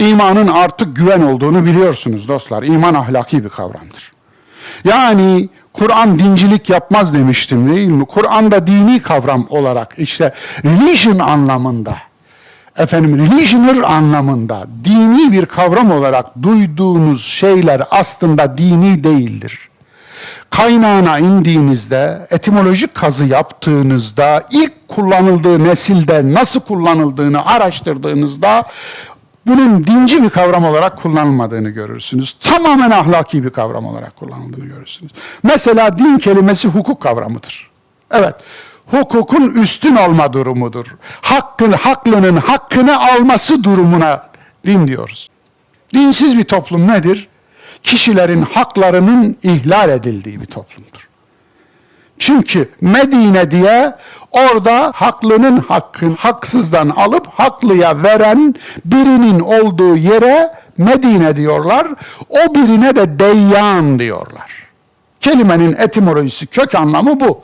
İmanın artık güven olduğunu biliyorsunuz dostlar. İman ahlaki bir kavramdır. Yani Kur'an dincilik yapmaz demiştim değil mi? Kur'an'da dini kavram olarak işte religion anlamında efendim religioner anlamında dini bir kavram olarak duyduğunuz şeyler aslında dini değildir. Kaynağına indiğinizde, etimolojik kazı yaptığınızda, ilk kullanıldığı nesilde nasıl kullanıldığını araştırdığınızda bunun dinci bir kavram olarak kullanılmadığını görürsünüz. Tamamen ahlaki bir kavram olarak kullanıldığını görürsünüz. Mesela din kelimesi hukuk kavramıdır. Evet, hukukun üstün olma durumudur. Hakkın, haklının hakkını alması durumuna din diyoruz. Dinsiz bir toplum nedir? Kişilerin haklarının ihlal edildiği bir toplumdur. Çünkü Medine diye orada haklının hakkın haksızdan alıp haklıya veren birinin olduğu yere Medine diyorlar. O birine de deyyan diyorlar. Kelimenin etimolojisi kök anlamı bu.